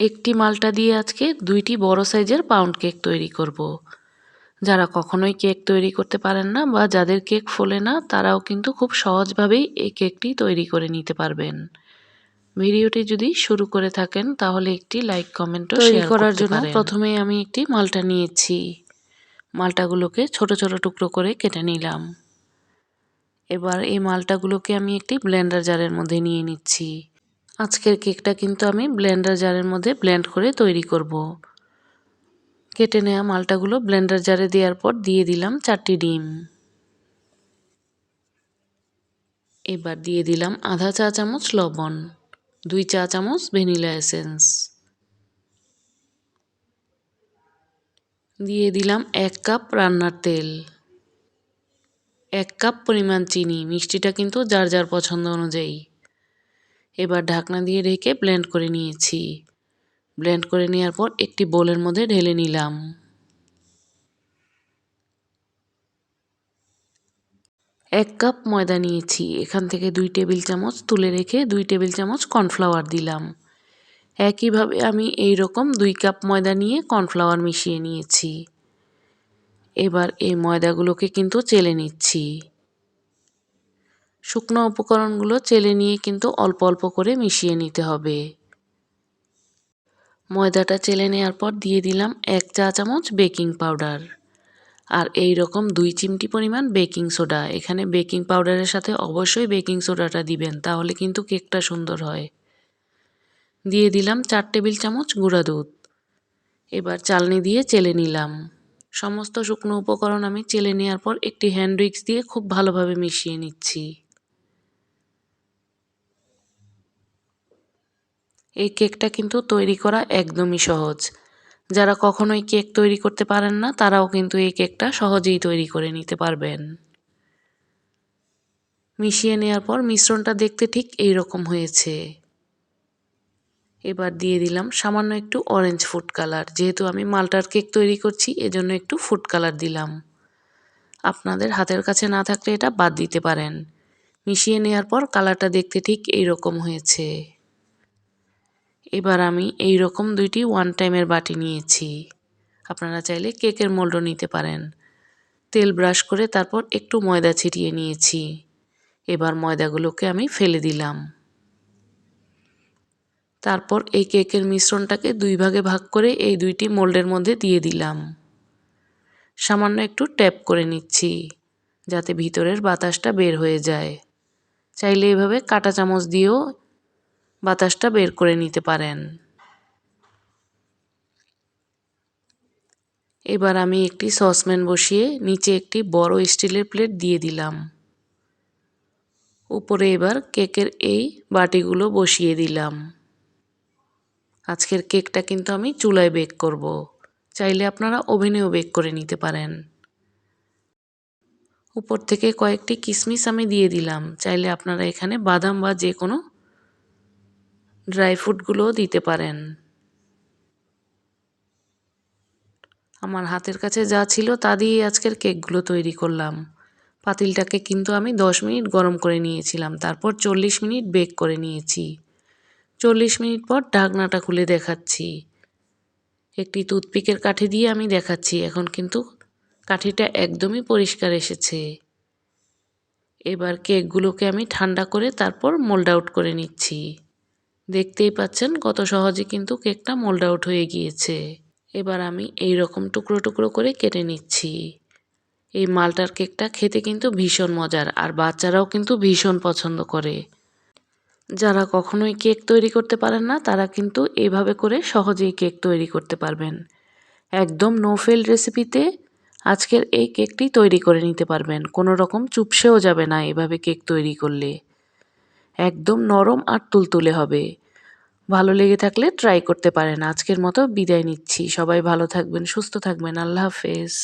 একটি মালটা দিয়ে আজকে দুইটি বড় সাইজের পাউন্ড কেক তৈরি করব। যারা কখনোই কেক তৈরি করতে পারেন না বা যাদের কেক ফোলে না তারাও কিন্তু খুব সহজভাবেই এই কেকটি তৈরি করে নিতে পারবেন। ভিডিওটি যদি শুরু করে থাকেন তাহলে একটি লাইক কমেন্টও শেয়ার করার জন্য প্রথমে আমি একটি মালটা নিয়েছি। মালটাগুলোকে ছোট ছোট টুকরো করে কেটে নিলাম। এবার এই মালটাগুলোকে আমি একটি ব্লেন্ডার জারের মধ্যে নিয়ে নিচ্ছি। আজকের কেকটা কিন্তু আমি ব্লেন্ডার জারের মধ্যে ব্লেন্ড করে তৈরি করব। কেটে নেওয়া মালটাগুলো ব্লেন্ডার জারে দেওয়ার পর দিয়ে দিলাম চারটি ডিম। এবার দিয়ে দিলাম আধা চা চামচ লবণ, দুই চা চামচ ভ্যানিলা এসেন্স। দিয়ে দিলাম এক কাপ রান্নার তেল। এক কাপ পরিমাণ চিনি, মিষ্টিটা কিন্তু যার যার পছন্দ অনুযায়ী। এবার ঢাকনা দিয়ে রেখে ব্লেন্ড করে নিয়েছি। ব্লেন্ড করে নেওয়ার পর একটি বোলের মধ্যে ঢেলে নিলাম। এক কাপ ময়দা নিয়েছি। এখান থেকে দুই টেবিল চামচ তুলে রেখে দুই টেবিল চামচ কর্নফ্লাওয়ার দিলাম। একইভাবে আমি এই রকম দুই কাপ ময়দা নিয়ে কর্নফ্লাওয়ার মিশিয়ে নিয়েছি। এবার এই ময়দাগুলোকে কিন্তু চেলে নিচ্ছি। শুকনো উপকরণগুলো চেলে নিয়ে কিন্তু অল্প অল্প করে মিশিয়ে নিতে হবে। ময়দাটা চেলে নেওয়ার পর দিয়ে দিলাম এক চা চামচ বেকিং পাউডার। আর এই রকম দুই চিমটি পরিমাণ বেকিং সোডা। এখানে বেকিং পাউডারের সাথে অবশ্যই বেকিং সোডাটা দিবেন, তাহলে কিন্তু কেকটা সুন্দর হয়। দিয়ে দিলাম চার টেবিল চামচ গুঁড়া দুধ। এবার চালনি দিয়ে চেলে নিলাম। সমস্ত শুকনো উপকরণ আমি চেলে নেওয়ার পর একটি হ্যান্ড উইক্স দিয়ে খুব ভালোভাবে মিশিয়ে নিচ্ছি। এই কেকটা কিন্তু তৈরি করা একদমই সহজ। যারা কখনোই কেক তৈরি করতে পারেন না, তারাও কিন্তু এই কেকটা সহজেই তৈরি করে নিতে পারবেন। মিশিয়ে নেওয়ার পর মিশ্রণটা দেখতে ঠিক এই রকম হয়েছে। এবার দিয়ে দিলাম সামান্য একটু অরেঞ্জ ফুড কালার যেহেতু আমি মালটার কেক তৈরি করছি, এজন্য একটু ফুড কালার দিলাম। আপনাদের হাতের কাছে না থাকলে এটা বাদ দিতে পারেন। মিশিয়ে নেওয়ার পর কালারটা দেখতে ঠিক এই রকম হয়েছে। এবার আমি এই রকম দুইটি ওয়ান টাইমের বাটি নিয়েছি। আপনারা চাইলে কেকের মোল্ডও নিতে পারেন। তেল ব্রাশ করে তারপর একটু ময়দা ছিটিয়ে নিয়েছি। এবার ময়দাগুলোকে আমি ফেলে দিলাম। তারপর এই কেকের মিশ্রণটাকে দুই ভাগে ভাগ করে এই দুইটি মোল্ডের মধ্যে দিয়ে দিলাম। সামান্য একটু ট্যাপ করে নিচ্ছি, যাতে ভিতরের বাতাসটা বের হয়ে যায়। চাইলে এভাবে কাটা চামচ দিয়েও বাতাসটা বের করে নিতে পারেন। এবার আমি একটি সসম্যান বসিয়ে নিচে একটি বড় স্টিলের প্লেট দিয়ে দিলাম। উপরে এবার কেকের এই বাটিগুলো বসিয়ে দিলাম। আজকের কেকটা কিন্তু আমি চুলায় বেক করব। চাইলে আপনারা ওভেনেও বেক করে নিতে পারেন। উপর থেকে কয়েকটি কিশমিশ আমি দিয়ে দিলাম। চাইলে আপনারা এখানে বাদাম বা যে কোনো ড্রাই ফ্রুটগুলোও দিতে পারেন। আমার হাতের কাছে যা ছিল তা দিয়ে আজকের কেকগুলো তৈরি করলাম। পাতিলটাকে কিন্তু আমি দশ মিনিট গরম করে নিয়েছিলাম, তারপর চল্লিশ মিনিট বেক করে নিয়েছি। চল্লিশ মিনিট পর ঢাকনাটা খুলে দেখাচ্ছি। একটি টুথপিকের কাঠি দিয়ে আমি দেখাচ্ছি, এখন কিন্তু কাঠিটা একদমই পরিষ্কার এসেছে। এবার কেকগুলোকে আমি ঠান্ডা করে তারপর মোল্ড আউট করে নিচ্ছি। দেখতেই পাচ্ছেন কত সহজে কিন্তু কেকটা মোল্ড আউট হয়ে গিয়েছে। এবার আমি এই রকম টুকরো টুকরো করে কেটে নিচ্ছি। এই মালটার কেকটা খেতে কিন্তু ভীষণ মজার আর বাচ্চারাও কিন্তু ভীষণ পছন্দ করে। যারা কখনোই কেক তৈরি করতে পারেন না, তারা কিন্তু এইভাবে করে সহজেই কেক তৈরি করতে পারবেন। একদম নো ফেল রেসিপিতে আজকের এই কেকটি তৈরি করে নিতে পারবেন। কোনো রকম চুপসেও যাবে না এভাবে কেক তৈরি করলে। একদম নরম আর তুলতুলে হবে। ভালো লেগে থাকলে ট্রাই করতে পারেন। আজকের মতো বিদায় নিচ্ছি। সবাই ভালো থাকবেন, সুস্থ থাকবেন। আল্লাহ হাফেজ।